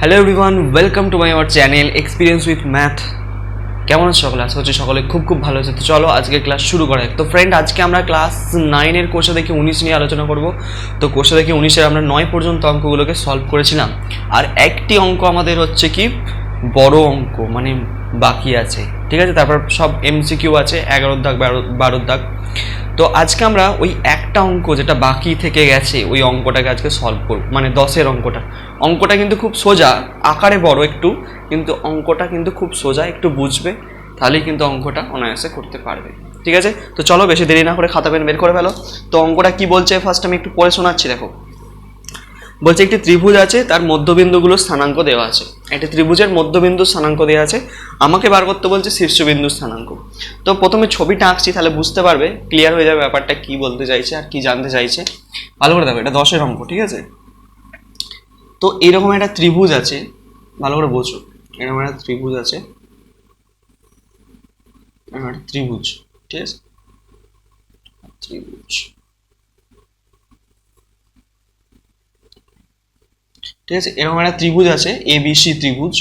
Hello everyone welcome to my our channel experience with math কেমন আছে সকলে? আশা হচ্ছে সকলে খুব খুব ভালো আছে। তো চলো আজকে ক্লাস শুরু করা তো ফ্রেন্ড আজকে আমরা ক্লাস নাইনের কোষে দেখে উনিশ নিয়ে আলোচনা করব। তো কোষে দেখে উনিশের আমরা নয় পর্যন্ত অঙ্কগুলোকে সলভ করেছিলাম। আর একটি অঙ্ক আমাদের হচ্ছে কি? বড় অঙ্ক মানে বাকি আছে। ঠিক আছে? তারপর সব এমসিকিউ আছে এগারোর দাগ, বারো বারোর দাগ। তো আজকে আমরা ওই একটা অঙ্ক যেটা বাকি থেকে গেছে, ওই অঙ্কটাকে আজকে সলভ করব মানে দশের অঙ্কটা। অঙ্কটা কিন্তু খুব সোজা, আকারে বড় একটু, কিন্তু অঙ্কটা কিন্তু খুব সোজা, একটু বুঝবে, তাহলেই কিন্তু অঙ্কটা অনায়াসে করতে পারবে। ঠিক আছে? তো চলো বেশি দেরি না করে খাতা পেন বের করে ফেলো। তো অঙ্কটা কি বলছে? ফার্স্ট আমি একটু পড়ে শোনাচ্ছি, দেখো। বলছে একটি ত্রিভুজ আছে, তার মধ্যবিন্দুগুলো স্থানাঙ্ক দেওয়া আছে। একটি ত্রিভুজের মধ্যবিন্দু স্থানাঙ্ক দেওয়া আছে। আমাকে বার করতে বলছে শীর্ষবিন্দু স্থানাঙ্ক। তো প্রথমে ছবিটা আঁকছি, তাহলে বুঝতে পারবে ক্লিয়ার হয়ে যাবে ব্যাপারটা কি বলতে চাইছে আর কি জানতে চাইছে। ভালো করে দেখো, এটা দশের অঙ্ক, ঠিক আছে? তো এরকম একটা ত্রিভুজ আছে, ভালো করে বোঝো, এরকম একটা ত্রিভুজ আছে। ত্রিভুজ, ঠিক আছে? ত্রিভুজ। ঠিক আছে? এরকম একটা ত্রিভুজ আছে এবিসি ত্রিভুজ।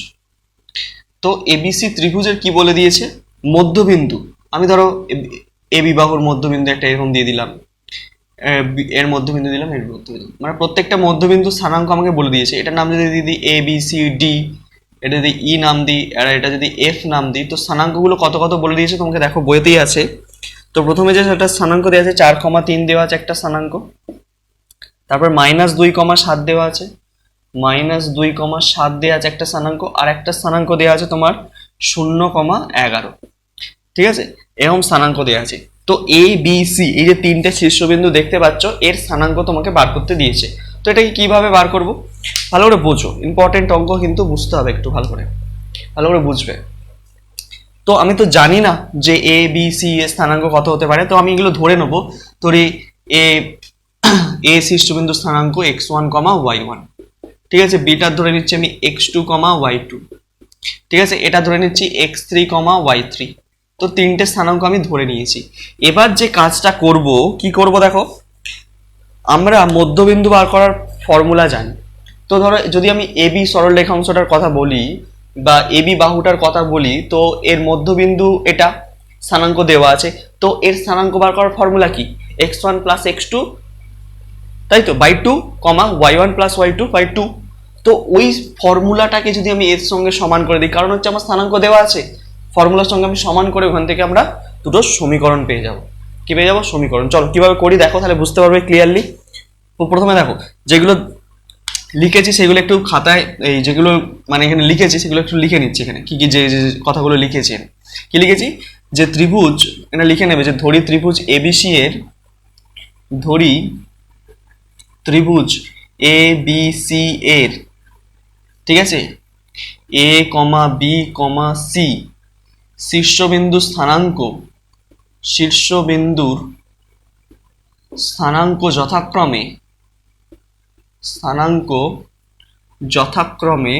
তো এবিসি ত্রিভুজের কি বলে দিয়েছে? মধ্যবিন্দু। আমি ধরো এ বিবাহুর মধ্যবিন্দু একটা এরকম দিয়ে দিলাম। এর মধ্যবিন্দু দিলাম, এর মধ্যবিন্দু। মানে প্রত্যেকটা মধ্যবিন্দু স্থানাঙ্ক আমাকে বলে দিয়েছে। এটার নাম যদি দিদি এ বি সি ডি এটা যদি ই নাম দিই, আর এটা যদি এফ নাম দিই, তো স্থানাঙ্কগুলো কত কত বলে দিয়েছে তোমাকে দেখো, বইতেই আছে। তো প্রথমে যে একটা স্থানাঙ্ক দেওয়া আছে, চার কমা তিন দেওয়া আছে একটা স্থানাঙ্ক। তারপর মাইনাস দুই কমা সাত দেওয়া আছে। মাইনাস দুই কমা সাত দেওয়া আছে একটা স্থানাঙ্ক, আর একটা স্থানাঙ্ক দেওয়া আছে তোমার শূন্য কমা এগারো। ঠিক আছে? এরকম স্থানাঙ্ক দেওয়া আছে। তো এ বি সি এই যে তিনটে শীর্ষবিন্দু দেখতে পাচ্ছ, এর স্থানাঙ্ক তোমাকে বার করতে দিয়েছে। তো এটাকে কীভাবে বার করব? ভালো করে বোঝো। ইম্পর্টেন্ট অঙ্ক কিন্তু বুঝতে হবে একটু ভালো করে। ভালো করে বুঝবে। তো আমি তো জানি না যে এ বি সি এর স্থানাঙ্ক কত হতে পারে। তো আমি এগুলো ধরে নেব। তোর এ এ শীর্ষবিন্দু স্থানাঙ্ক X one comma Y one ঠিক আছে বিটার ধরে নিচ্ছি আমি X two comma Y two ঠিক আছে, এটা ধরে নিচ্ছি X three comma Y three তো তিনটে স্থানাঙ্ক আমি ধরে নিয়েছি। এবার যে কাজটা করব, কি করব দেখো? আমরা মধ্যবিন্দু বার করার ফর্মুলা জানি। তো ধরো, যদি আমি এবি সরল রেখাংশটার কথা বলি বা এবি বাহুটার কথা বলি, তো এর মধ্যবিন্দু এটা, স্থানাঙ্ক দেওয়া আছে। তো এর স্থানাঙ্ক বার করার ফর্মুলা কি? X one plus X two তাই তো? By two comma Y one plus Y two by two তো ওই ফর্মুলাটাকে যদি আমি এর সঙ্গে সমান করে দিই, কারণ হচ্ছে আমার স্থানাঙ্ক দেওয়া আছে, ফর্মুলার সঙ্গে আমি সমান করে ওখান থেকে আমরা দুটো সমীকরণ পেয়ে যাব। কি পেয়ে যাব? সমীকরণ। চলো, কীভাবে করি দেখো, তাহলে বুঝতে পারবে ক্লিয়ারলি প্রথমে দেখো, যেগুলো লিখেছি সেগুলো একটু খাতায়, এই যেগুলো মানে এখানে লিখেছি সেগুলো একটু লিখে নিচ্ছি এখানে। কি কি যে যে কথাগুলো লিখেছি। কি লিখেছি? যে ত্রিভুজ এটা লিখে নেবে যে ধরি ত্রিভুজ এবিসি এর, ধরি ত্রিভুজ এ বি সি এর ঠিক আছে? এ কমা বি কমা সি শীর্ষবিন্দু স্থানাঙ্ক, শীর্ষবিন্দুর স্থানাঙ্ক যথাক্রমে স্থানাঙ্ক যথাক্রমে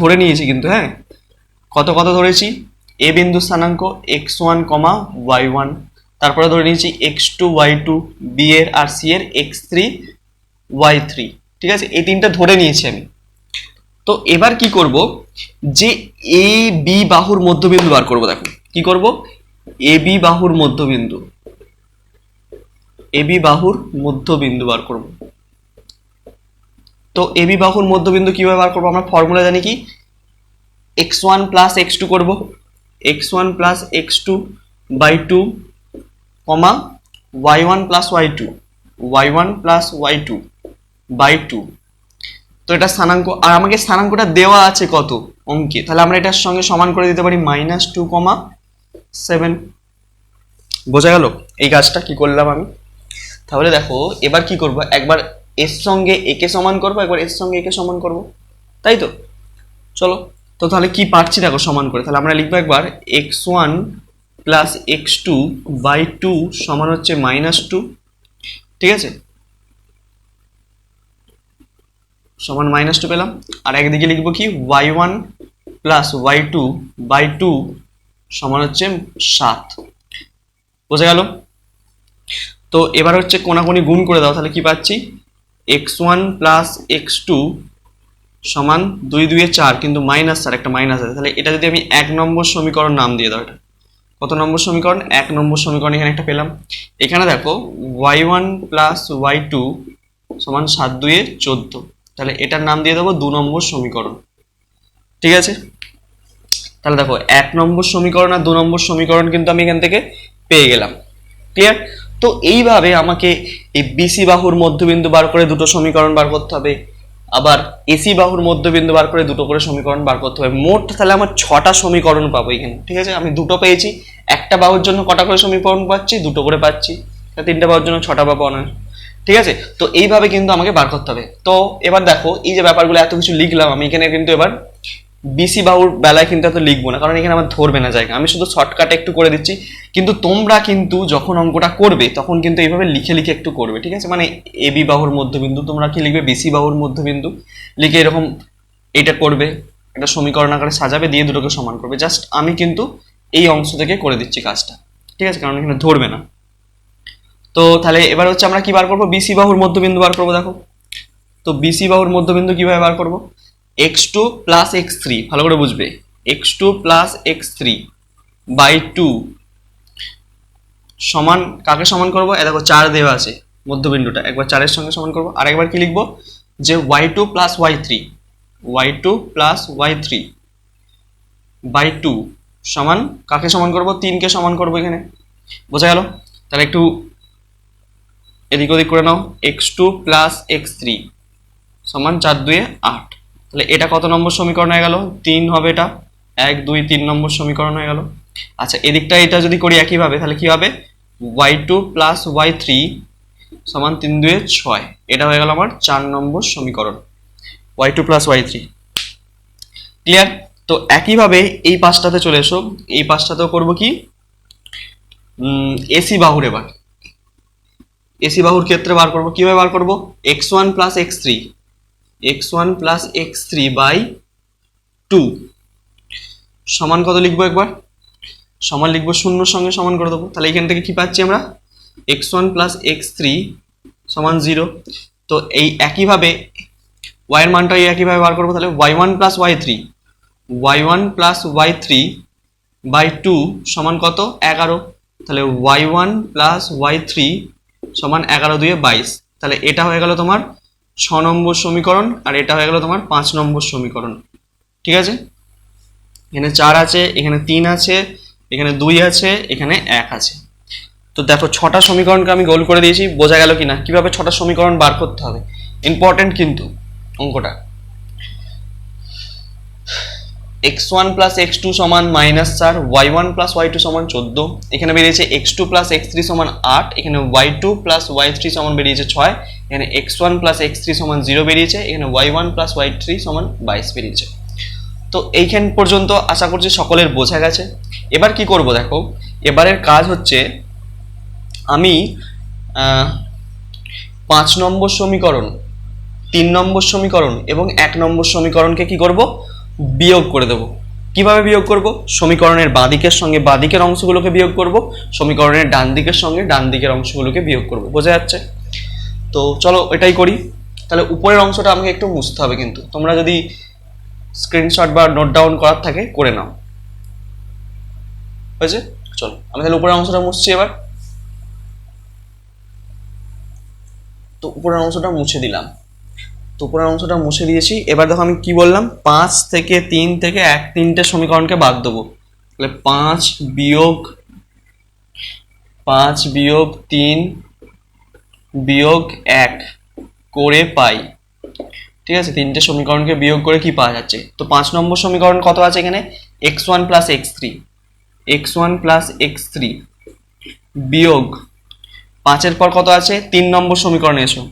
ধরে নিয়েছি কিন্তু হ্যাঁ? কত কত ধরেছি? এ বিন্দু স্থানাঙ্ক X one comma Y one তারপরে ধরে নিয়েছি X two Y two B এর আর সি এর এক্স থ্রি ওয়াই থ্রি ঠিক আছে? এই তিনটা ধরে নিয়েছি আমি। তো এবার কি করব? যে এ বি বাহুর মধ্যবিন্দু বার করব, দেখো। কি করব? এ বি বাহুর মধ্যবিন্দু। এ বি বাহুর মধ্যবিন্দু বার করব। তো এ বি বাহুর মধ্যবিন্দু কীভাবে বার করব? আমরা ফর্মুলা জানি কি? X one plus X two করব। X one plus X two by two comma Y one plus Y two Y one plus Y two by two তো এটা স্থানাঙ্ক, আর আমাকে স্থানাঙ্কটা দেওয়া আছে কত? অঙ্কে। তাহলে আমরা এটার সঙ্গে সমান করে দিতে পারি মাইনাস টু কমা সেভেন বোঝা গেল? এই কাজটা কি করলাম আমি? তাহলে দেখো, এবার কি করব? একবার এর সঙ্গে একে সমান করব, একবার এর সঙ্গে একে সমান করব। তাই তো? চলো, তো তাহলে কি পারছি দেখো সমান করে? তাহলে আমরা লিখব একবার X one plus X two by two সমান হচ্ছে মাইনাস টু ঠিক আছে? সমান মাইনাস টু পেলাম। আর একদিকে লিখব কি? Y one plus Y two by two সমান হচ্ছে সাত। বোঝা গেল? তো এবার হচ্ছে কোনাকুনি গুণ করে দাও, তাহলে কি পাচ্ছি? X one plus X two সমান দুই দুইয়ে চার, কিন্তু মাইনাস চার একটা মাইনাস আছে। তাহলে এটা যদি আমি এক নম্বর সমীকরণ নাম দিয়ে দাও এটা। কত নম্বর সমীকরণ? এক নম্বর সমীকরণ এখানে একটা পেলাম। এখানে দেখো Y one plus Y two সমান সাত দুইয়ে চোদ্দ। তাহলে এটার নাম দিয়ে দেবো দু নম্বর সমীকরণ। ঠিক আছে? তাহলে দেখো, এক নম্বর সমীকরণ আর দু নম্বর সমীকরণ কিন্তু আমি এখান থেকে পেয়ে গেলাম। ক্লিয়ার তো এইভাবে আমাকে এই বিসি বাহুর মধ্যবিন্দু বার করে দুটো সমীকরণ বার করতে হবে। আবার এসি বাহুর মধ্যবিন্দু বার করে দুটো করে সমীকরণ বার করতে হবে। মোট তাহলে আমার ছটা সমীকরণ পাবো এখানে। ঠিক আছে? আমি দুটো পেয়েছি। একটা বাহুর জন্য কটা করে সমীকরণ পাচ্ছি? দুটো করে পাচ্ছি। তিনটা বাহুর জন্য ছটা পাবো অনার ঠিক আছে? তো এইভাবে কিন্তু আমাকে বার করতে হবে। তো এবার দেখো, এই যে ব্যাপারগুলো এত কিছু লিখলাম, আমি এখানে কিন্তু এবার বিসি বাহুর বেলায় কিন্তু এত লিখব না, কারণ এখানে আমার ধরবে না জায়গা। আমি শুধু শর্টকাটে একটু করে দিচ্ছি। কিন্তু তোমরা কিন্তু যখন অঙ্কটা করবে, তখন কিন্তু এইভাবে লিখে লিখে একটু করবে, ঠিক আছে? মানে এ বি বাহুর মধ্যবিন্দু, তোমরা কি লিখবে? বিসি বাহুর মধ্যবিন্দু। লিখে এরকম এটা করবে, একটা সমীকরণ আকারে সাজাবে, দিয়ে দুটোকে সমান করবে। জাস্ট আমি কিন্তু এই অংশ থেকে করে দিচ্ছি কাজটা। ঠিক আছে? কারণ এখানে ধরবে না। তো তাহলে এবার হচ্ছে আমরা কি বার করব? বিসি বাহুর মধ্যবিন্দু বার করব দেখো। তো বিসি বাহুর মধ্যবিন্দু কীভাবে বার করব? X two plus X three ভালো করে বুঝবে। X two plus X three by two সমান কাকে সমান করব? দেখো চার দেওয়া আছে মধ্যবিন্দুটা। একবার চারের সঙ্গে সমান করব। আর একবার কি লিখব? যে Y two plus Y three Y two plus Y three by two সমান কাকে সমান করব? তিনকে সমান করব এখানে। বোঝা গেল? তাহলে একটু এদিক ওদিক করে নাও X two plus X three সমান চার দুয়ে আট। তাহলে এটা কত নম্বর সমীকরণ হয়ে গেল? তিন হবে এটা, এক, দুই, তিন নম্বর সমীকরণ হয়ে গেল। আচ্ছা এদিকটা এটা যদি করি একইভাবে, তাহলে কি হবে? Y two plus Y three সমান তিন দুয়ে ছয়, এটা হয়ে গেল আমার চার নম্বর সমীকরণ y two plus y three clear তো একইভাবে এই পাঁচটাতে চলে এসো, এই পাঁচটাতেও করব কি? এসি বাহুর এবার। এসি বাহুর ক্ষেত্রে বার করব, কীভাবে বার করব? X one plus x three x one plus x three by two সমান কত লিখব একবার? সমান লিখব শূন্যর সঙ্গে সমান করে দেবো। তাহলে এখান থেকে কি পাচ্ছি আমরা? X one plus x three সমান জিরো তো এই একইভাবে ওয়াইয়ের মানটা এই একইভাবে বার করব তাহলে y one plus y three y one plus y three by two সমান কত? এগারো। তাহলে y one plus y three সমান এগারো দুয়ে বাইশ। তাহলে এটা হয়ে গেল তোমার ছ নম্বর সমীকরণ আর এটা হয়ে গেল তোমার পাঁচ নম্বর সমীকরণ। ঠিক আছে? এখানে চার আছে, এখানে তিন আছে, এখানে দুই আছে, এখানে এক আছে। তো দেখো ছটা সমীকরণকে আমি গোল করে দিয়েছি, বোঝা গেল কিনা? কীভাবে ছটা সমীকরণ বার করতে হবে? ইম্পর্টেন্ট কিন্তু অঙ্কটা। X one plus x two সমান মাইনাস চার y one plus y two সমান চোদ্দ। এখানে বেরিয়েছে x two plus x three সমান আট, এখানে y two plus y three সমান বেরিয়েছে ছয়, এখানে x one plus x three সমান জিরো বেরিয়েছে, এখানে y one plus y three সমান বাইশ বেরিয়েছে। তো এইখান পর্যন্ত আশা করছি সকলের বোঝা গেছে। এবার কি করব দেখো, এবারের কাজ হচ্ছে আমি পাঁচ নম্বর সমীকরণ, তিন নম্বর সমীকরণ এবং এক নম্বর সমীকরণকে কি করব? বিয়োগ করে দেব। কীভাবে বিয়োগ করব? সমীকরণের বাঁ দিকের সঙ্গে বাঁ দিকের অংশগুলোকে বিয়োগ করব, সমীকরণের ডান দিকের সঙ্গে ডান দিকের অংশগুলোকে বিয়োগ করব। বোঝা যাচ্ছে? তো চলো এটাই করি। তাহলে উপরের অংশটা আমাকে একটু মুছতে হবে কিন্তু। তোমরা যদি স্ক্রিনশট বা নোট ডাউন করার থাকে, করে নাও। হয়েছে? চলো, আমি তাহলে উপরের অংশটা মুছছি এবার। তো উপরের অংশটা মুছে দিলাম। তো অংশটা মুছে দিয়েছি। এবার দেখো আমি কি বললাম? পাঁচ থেকে তিন থেকে এক তিনটে সমীকরণকে বাদ দেবো। তাহলে পাঁচ বিয়োগ পাঁচ বিয়োগ তিন বিয়োগ এক করে পাই। ঠিক আছে? তিনটে সমীকরণকে বিয়োগ করে কি পাওয়া যাচ্ছে? তো পাঁচ নম্বর সমীকরণ কত আছে এখানে? X one plus x three. X one plus x three বিয়োগ পাঁচের পর কত আছে? তিন নম্বর সমীকরণে এসো।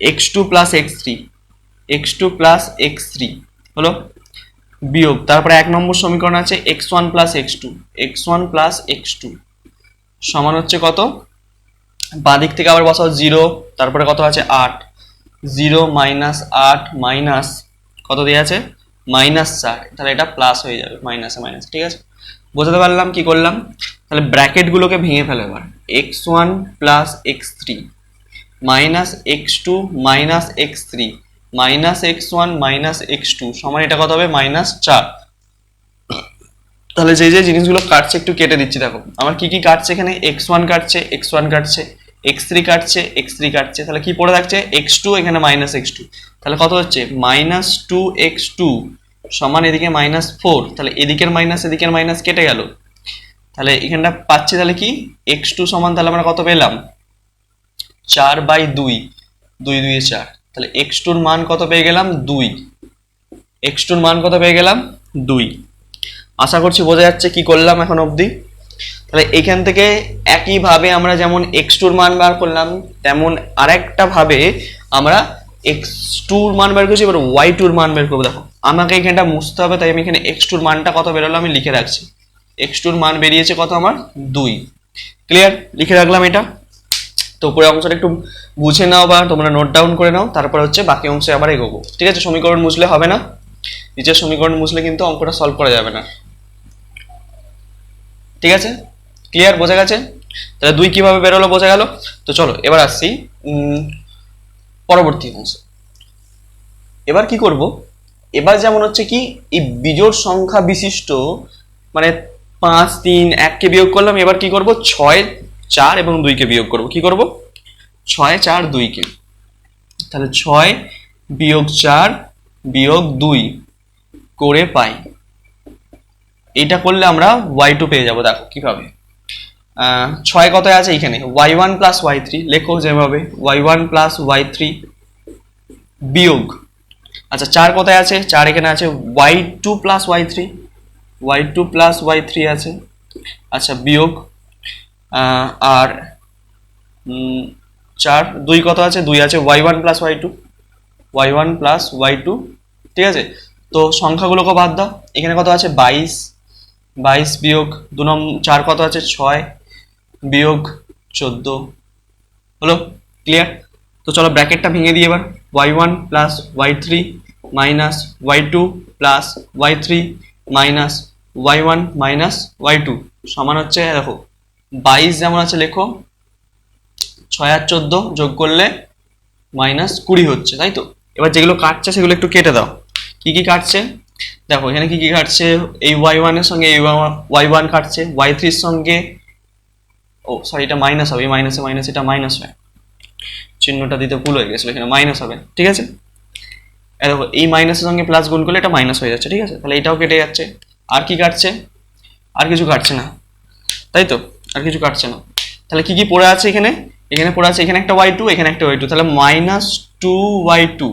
X two plus x three x two plus x three হলো বিয়োগ। তারপরে এক নম্বর সমীকরণ আছে x one plus x two x one plus x two সমান হচ্ছে কত? বাঁদিক থেকে আবার বসাও জিরো তারপরে কত আছে আট? জিরো মাইনাস আট মাইনাস কত দেওয়া আছে? মাইনাস চার, তাহলে এটা প্লাস হয়ে যাবে মাইনাসে মাইনাস ঠিক আছে? বোঝাতে পারলাম, কি করলাম? তাহলে ব্র্যাকেটগুলোকে ভেঙে ফেলো এবার। X one plus x three minus x two minus x three, minus x one minus x two, সমান এটা কত হবে? মাইনাস চার। তাহলে যে যে জিনিসগুলো কাটছে, একটু কেটে দিচ্ছি, দেখো। আমার কি কি কাটছে এখানে? এক্স ওয়ান কাটছে, এক্স ওয়ান কাটছে, এক্স থ্রি কাটছে, এক্স থ্রি কাটছে। তাহলে কি পড়ে থাকছে? এক্স টু এখানে মাইনাস এক্স টু। তাহলে কত হচ্ছে? মাইনাস টু এক্স টু সমান এদিকে মাইনাস ফোর। তাহলে এদিকের মাইনাস এদিকের মাইনাস কেটে গেল। তাহলে এখানটা পাচ্ছি তাহলে কি? এক্স টু সমান তাহলে আমরা কত পেলাম? চার বাই দুই দুই দুই চার। তাহলে এক্স টুর মান কত পেয়ে গেলাম? দুই। এক্স টুর মান কত পেয়ে গেলাম? দুই। আশা করছি বোঝা যাচ্ছে কি করলাম এখন অবধি। তাহলে এখান থেকে একইভাবে আমরা যেমন এক্স টুর মান বার করলাম, তেমন আরেকটা ভাবে আমরা এক্স টুর মান বের করছি, এবার ওয়াই টুর মান বের করব। দেখো, আমাকে এখানটা মুছতে হবে, তাই আমি এখানে এক্স টুর মানটা কত বেরোলো আমি লিখে রাখছি। এক্স টুর মান বেরিয়েছে কত আমার? দুই। ক্লিয়ার লিখে রাখলাম এটা। তো উপরে অংশটা একটু বুঝে নাও বা তোমরা নোট ডাউন করে নাও, তারপর হচ্ছে বাকি অংশে আবার এগোবো। ঠিক আছে? সমীকরণ মুছলে হবে না। নিচের সমীকরণ মুছলে কিন্তু অঙ্কটা সলভ করা যাবে না। ঠিক আছে? ক্লিয়ার বোঝা গেছে? তাহলে দুই কীভাবে বেরোলো বোঝা গেল? তো চলো, এবার আসছি পরবর্তী অংশ। এবার কি করব? এবার যেমন হচ্ছে কি, এই বিজোড় সংখ্যা বিশিষ্ট মানে পাঁচ, তিন, এককে বিয়োগ করলাম, এবার কি করব? ছয় চার এবং দুইকে বিয়োগ করব। কি করব? ছয়, চার দুইকে তাহলে ছয় বিয়োগ চার বিয়োগ দুই করে পাই। এটা করলে আমরা ওয়াই টু পেয়ে যাব। দেখো কীভাবে ছয় কত আছে এখানে? Y one plus y three লেখো যেভাবে। Y one plus y three বিয়োগ। আচ্ছা চার কোথায় আছে? চার এখানে আছে। Y two plus y three y two plus y three আছে। আচ্ছা বিয়োগ আর চার, দুই কত আছে? দুই আছে y one plus y two y one plus y two ঠিক আছে? তো সংখ্যাগুলোকে বাদ দাও। এখানে কত আছে? বাইশ বাইশ বিয়োগ দু নম্বর চার কত আছে? ছয় বিয়োগ চোদ্দ। হলো? ক্লিয়ার তো চলো ব্র্যাকেটটা ভেঙে দিই এবার। Y one plus y three minus y two plus y three minus y one minus y two সমান হচ্ছে, দেখো বাইশ যেমন আছে লেখো, ছয় আর চোদ্দ যোগ করলে মাইনাস কুড়ি হচ্ছে, তাই তো? এবার যেগুলো কাটছে সেগুলো একটু কেটে দাও। কি কি কাটছে? দেখো, এখানে কি কি কাটছে? এই ওয়াই ওয়ানের সঙ্গে এই ওয়াই ওয়ান কাটছে ওয়াই থ্রির সঙ্গে, ও সরি এটা মাইনাস হবে, এই মাইনাসে মাইনাস এটা মাইনাস হয়। চিহ্নটা দিতে ভুল হয়ে গেছিল, এখানে মাইনাস হবে, ঠিক আছে? দেখো, এই মাইনাসের সঙ্গে প্লাস গুণ করলে এটা মাইনাস হয়ে যাচ্ছে, ঠিক আছে? তাহলে এটাও কেটে যাচ্ছে। আর কি কাটছে? আর কিছু কাটছে না, তাই তো? আর কিছু কাটছে না। তাহলে কি কি পড়ে আছে এখানে? এখানে পড়ে আছে, এখানে একটা ওয়াই টু এখানে একটা ওয়াই টু তাহলে মাইনাস টু ওয়াই টু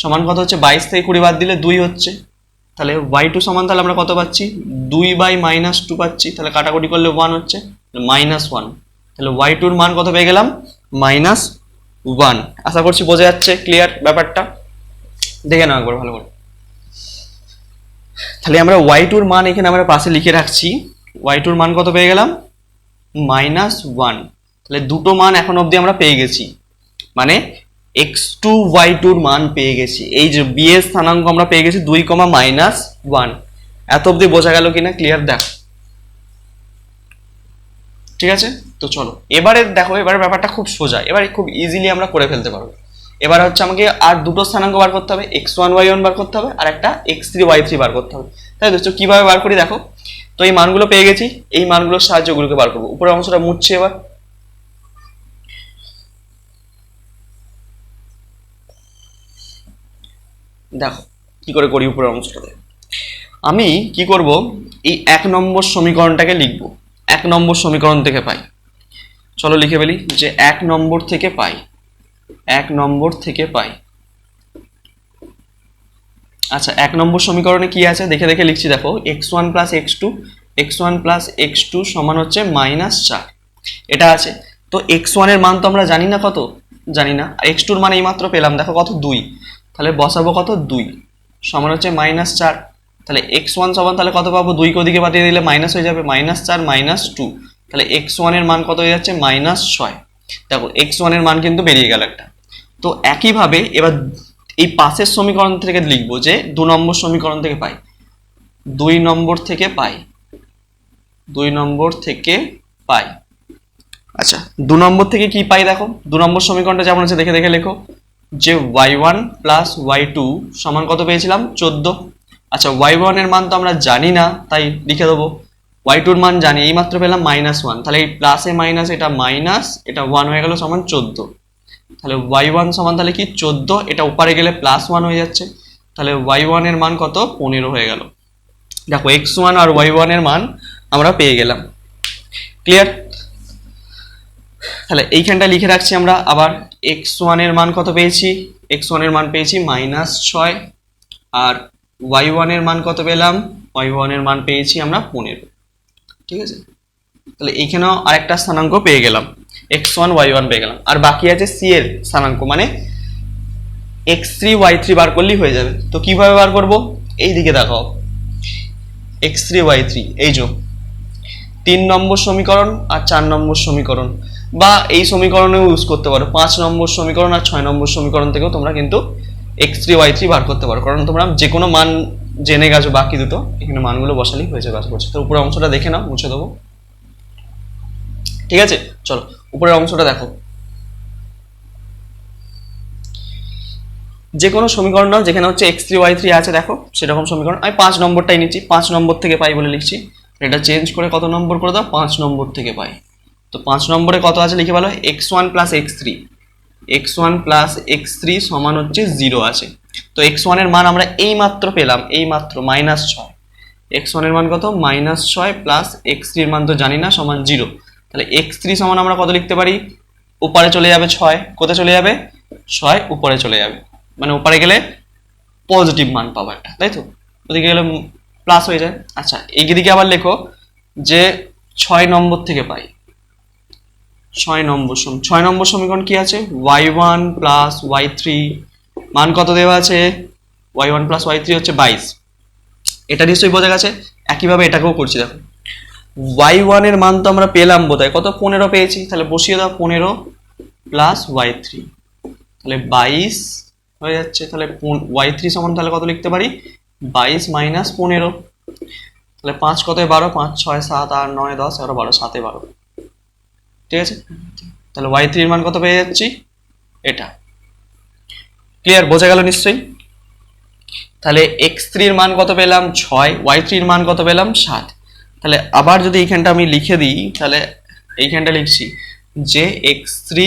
সমান কত হচ্ছে? বাইশ থেকে কুড়ি বাদ দিলে দুই হচ্ছে। তাহলে ওয়াই টু সমান তাহলে আমরা কত পাচ্ছি? দুই বাই মাইনাস টু পাচ্ছি। তাহলে কাটাকুটি করলে ওয়ান হচ্ছে মাইনাস ওয়ান তাহলে ওয়াই টুর মান কত পেয়ে গেলাম? মাইনাস ওয়ান আশা করছি বোঝা যাচ্ছে ক্লিয়ার ব্যাপারটা? দেখে নাও একবার ভালো করে। তাহলে আমরা ওয়াই টুর মান এখানে আমরা পাশে লিখে রাখছি। ওয়াই টুর মান কত পেয়ে গেলাম? মাইনাস ওয়ান তাহলে দুটো মান এখন অবধি আমরা পেয়ে গেছি। মানে এক্স টু ওয়াই টুর মান পেয়ে গেছি। এই যে বি এর স্থানাঙ্ক আমরা পেয়ে গেছি দুই কমা মাইনাস ওয়ান এত অবধি বোঝা গেল কিনা? ক্লিয়ার দেখ। ঠিক আছে? তো চলো। এবারে দেখো, এবারে ব্যাপারটা খুব সোজা। এবারে খুব ইজিলি আমরা করে ফেলতে পারব। এবার হচ্ছে আমাকে আর দুটো স্থানাঙ্ক বার করতে হবে। এক্স ওয়ান ওয়াই ওয়ান বার করতে হবে। আর একটা এক্স থ্রি ওয়াই থ্রি বার করতে হবে। তাই তো কীভাবে বার করি? দেখো। তো এই মানগুলো পেয়ে গেছি। এই মানগুলোর সাহায্যে ওগুলোকে বার করব। উপরের অংশটা মুছছে এবার। দেখো, কি করে করি উপরের অংশটাতে? আমি কি করব? এই এক নম্বর সমীকরণটাকে লিখব। এক নম্বর সমীকরণ থেকে পাই। চলো লিখে ফেলি যে এক নম্বর থেকে পাই। এক নম্বর থেকে পাই। আচ্ছা এক নম্বর সমীকরণে কি আছে? দেখে দেখে লিখছি, দেখো। X one plus x two x one plus x two সমান হচ্ছে মাইনাস চার। এটা আছে। তো এক্স ওয়ানের মান তো আমরা জানি না কত? জানি না। এক্স টুর মান এইমাত্র পেলাম। দেখো কত? দুই। তাহলে বসাবো কত? দুই। সমান হচ্ছে মাইনাস চার। তাহলে এক্স ওয়ান সমান, তাহলে কত পাবো? দুইকে ওদিকে পাঠিয়ে দিলে মাইনাস হয়ে যাবে। মাইনাস চার মাইনাস টু তাহলে এক্স ওয়ানের মান কত হয়ে যাচ্ছে? মাইনাস ছয়। দেখো এক্স ওয়ানের মান কিন্তু বেরিয়ে গেল একটা। তো একইভাবে এবার এই পাশের সমীকরণ থেকে লিখব যে দু নম্বর সমীকরণ থেকে পাই। দুই নম্বর থেকে পাই। দুই নম্বর থেকে পাই। আচ্ছা দু নম্বর থেকে কি পাই দেখো? দু নম্বর সমীকরণটা যেমন আছে, দেখে দেখে লেখো। যে y one plus y two সমান কত পেয়েছিলাম? চোদ্দ। আচ্ছা ওয়াই ওয়ানের মান তো আমরা জানি না, তাই লিখে দেবো। ওয়াই টুর মান জানি, এইমাত্র পেলাম মাইনাস ওয়ান তাহলে এই প্লাসে মাইনাস এটা মাইনাস এটা ওয়ান হয়ে গেল সমান চোদ্দ। তাহলে ওয়াই ওয়ান সমান তাহলে কি চোদ্দ? এটা উপরে গেলে প্লাস ওয়ান হয়ে যাচ্ছে। তাহলে ওয়াই ওয়ানের মান কত? পনেরো হয়ে গেল। দেখো এক্স ওয়ান আর ওয়াই ওয়ানের মান আমরা পেয়ে গেলাম। ক্লিয়ার তাহলে এইখানটা লিখে রাখছি আমরা। আবার এক্স ওয়ানের মান কত পেয়েছি? এক্স ওয়ানের মান পেয়েছি মাইনাস ছয়। আর ওয়াই ওয়ানের মান কত পেলাম? ওয়াই ওয়ানের মান পেয়েছি আমরা পনেরো। ঠিক আছে? তাহলে এইখানেও আরেকটা স্থানাঙ্ক পেয়ে গেলাম। এক্স ওয়ান ওয়াই ওয়ান পেয়ে গেলাম। আর বাকি আছে সি এর স্থানাঙ্ক মানে এক্স থ্রি ওয়াই থ্রি বার করলেই হয়ে যাবে। তো কীভাবে বার করব? এই দিকে দেখাও। এক্স থ্রি ওয়াই থ্রি এই যে। তিন নম্বর সমীকরণ আর চার নম্বর সমীকরণ। বা এই সমীকরণেও ইউজ করতে পারো। পাঁচ নম্বর সমীকরণ আর ছয় নম্বর সমীকরণ থেকেও তোমরা কিন্তু এক্স থ্রি ওয়াই থ্রি বার করতে পারো। কারণ তোমরা যে কোনো মান জেনে গেছো, বাকি দুটো, এখানে মানগুলো বসালেই হয়ে যাবে, আশা করছি। তো উপরের অংশটা দেখে নাও, মুছে দেবো। ঠিক আছে? চলো। উপরের অংশটা দেখো। যে কোনো সমীকরণ নাও, যেখানে হচ্ছে এক্স থ্রি ওয়াই থ্রি আছে, দেখো, সেরকম সমীকরণ। আমি পাঁচ নম্বরটাই নিচ্ছি, পাঁচ নম্বর থেকে পাই বলে লিখছি। এটা চেঞ্জ করে কত নম্বর করে দাও? পাঁচ নম্বর থেকে পাই। তো পাঁচ নম্বরে কত আছে লিখে বলো? X one plus x three x one plus x three সমান হচ্ছে জিরো আছে। তো এক্স ওয়ানের মান আমরা এই মাত্র পেলাম এই মাত্র মাইনাস ছয় এক্স ওয়ানের মান কত? মাইনাস ছয় প্লাস এক্স থ্রির মান তো জানি না, সমান জিরো তাহলে এক্স থ্রি সমান আমরা কত লিখতে পারি? উপরে চলে যাবে ছয়। কোথায় চলে যাবে? ছয় উপরে চলে যাবে। মানে উপরে গেলে পজিটিভ মান পাবো একটা, তাই তো? ওদিকে গেলে প্লাস হয়ে যায়। আচ্ছা এই দিকে আবার লেখো যে ছয় নম্বর থেকে পাই। ছয় নম্বর সম ছয় নম্বর সমীকরণ কি আছে? Y one plus y three মান কত দেওয়া আছে? Y one plus y three হচ্ছে বাইশ। এটা নিশ্চয়ই বোঝা গেছে। একইভাবে এটাকেও করছি, দেখো। ওয়াই ওয়ানের মান তো আমরা পেলাম বোধহয়। কত? পনেরো পেয়েছি। তাহলে বসিয়ে দাও পনেরো প্লাস ওয়াই থ্রি তাহলে বাইশ হয়ে যাচ্ছে। তাহলে ওয়াই থ্রি সমান তাহলে কত লিখতে পারি? বাইশ মাইনাস পনেরো। তাহলে পাঁচ কত বারো। পাঁচ, ছয়, সাত, আট, নয়, দশ, এগারো, বারো, সাতে বারো। ঠিক আছে? তাহলে ওয়াই থ্রির মান কত পেয়ে যাচ্ছি? এটা। ক্লিয়ার বোঝা গেল নিশ্চয়ই? তাহলে এক্স থ্রির মান কত পেলাম? ছয়। ওয়াই থ্রির মান কত পেলাম? সাত। তাহলে আবার যদি এইখানটা আমি লিখে দিই, তাহলে এইখানটা লিখছি, যে এক্স থ্রি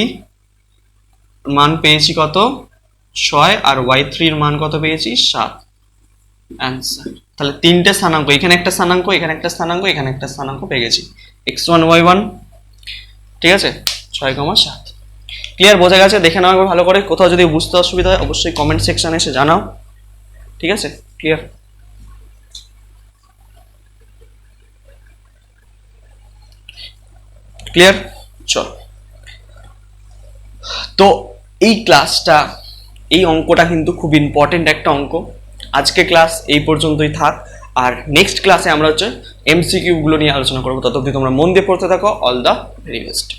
মান পেয়েছি কত? ছয় আর ওয়াই থ্রির মান কত পেয়েছি? সাত। অ্যান্সার তাহলে তিনটে স্থানাঙ্ক, এখানে একটা স্থানাঙ্ক, এখানে একটা স্থানাঙ্ক, এখানে একটা স্থানাঙ্ক পেয়ে গেছি। এক্স ওয়ান ওয়াই ওয়ান ঠিক আছে? ছয় কমা সাত। ক্লিয়ার বোঝা গেছে? দেখে নাও ভালো করে। কোথাও যদি বুঝতে অসুবিধা হয়, অবশ্যই কমেন্ট সেকশনে এসে জানাও। ঠিক আছে? ক্লিয়ার ক্লিয়ার চল তো এই ক্লাসটা এই অঙ্কটা কিন্তু খুব ইম্পর্টেন্ট একটা অঙ্ক। আজকে ক্লাস এই পর্যন্তই থাক। আর নেক্সট ক্লাসে আমরা হচ্ছে এমসিকিউগুলো নিয়ে আলোচনা করব। ততক্ষণ তোমরা মন দিয়ে পড়তে থাকো। All the very best